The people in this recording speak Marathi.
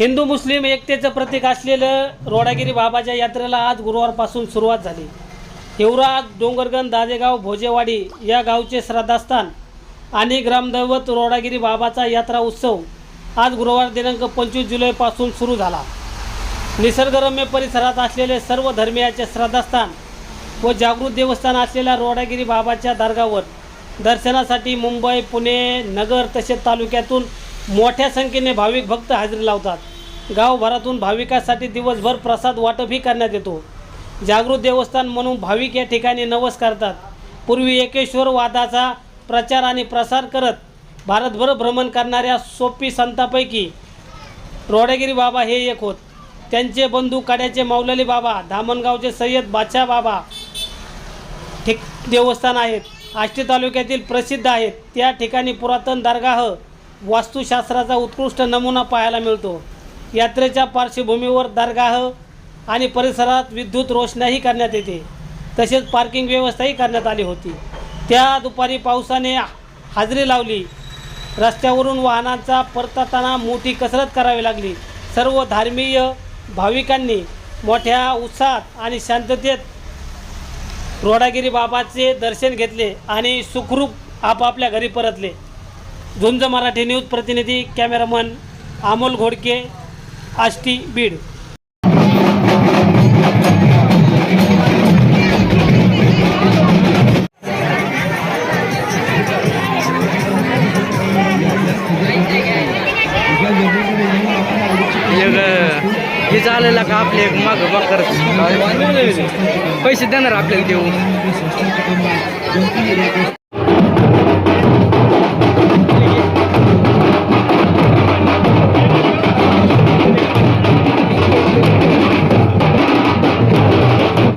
हिंदू मुस्लिम एकतेचं प्रतीक असलेलं रोडागिरी बाबाच्या यात्रेला आज गुरुवारपासून सुरुवात झाली. हिवरा डोंगरगण दादेगाव भोजेवाडी या गावचे श्रद्धास्थान आणि ग्रामदैवत रोडागिरी बाबाचा यात्रा उत्सव आज गुरुवार दिनांक पंचवीस जुलैपासून सुरू झाला. निसर्गरम्य परिसरात असलेले सर्व धर्मियाचे श्रद्धास्थान व जागृत देवस्थान असलेल्या रोडागिरी बाबाच्या दर्गावर दर्शनासाठी मुंबई पुणे नगर तसेच तालुक्यातून मोठ्या संख्येने भाविक भक्त हजेरी लावतात. गावभरातून भाविकांसाठी दिवसभर प्रसाद वाटपही करण्यात येतो. जागृत देवस्थान म्हणून भाविक या ठिकाणी नवस करतात. पूर्वी एकेश्वर वादाचा प्रचार आणि प्रसार करत भारतभर भ्रमण करणाऱ्या सोपी संतांपैकी रोडेगिरी बाबा हे एक होत. त्यांचे बंधू काड्याचे माऊलली बाबा धामणगावचे सय्यद बादशाह बाबा ठिक देवस्थान आहेत. आष्टी तालुक्यातील प्रसिद्ध आहेत. त्या ठिकाणी पुरातन दर्गाह वास्तुशास्त्राचा उत्कृष्ट नमुना पाहायला मिळतो. यात्रेच्या पार्श्वभूमीवर दर्गाह आणि परिसरात विद्युत रोषणाही करण्यात येते. तसेच पार्किंग व्यवस्थाही करण्यात आली होती. त्या दुपारी पावसाने हाजरी लावली. रस्त्यावरून वाहनांचा परतताना मोठी कसरत करावी लागली. सर्व धार्मीय भाविकांनी मोठ्या उत्साहात आणि शांततेत रोडागिरी बाबाचे दर्शन घेतले आणि सुखरूप आपापल्या घरी परतले. झुंज मराठी न्यूज प्रतिनिधी कॅमेरामन अमोल घोडके आष्टी बीड. हे चालेलं का आपले माग माग बकर पैसे देणार आपल्याला देऊ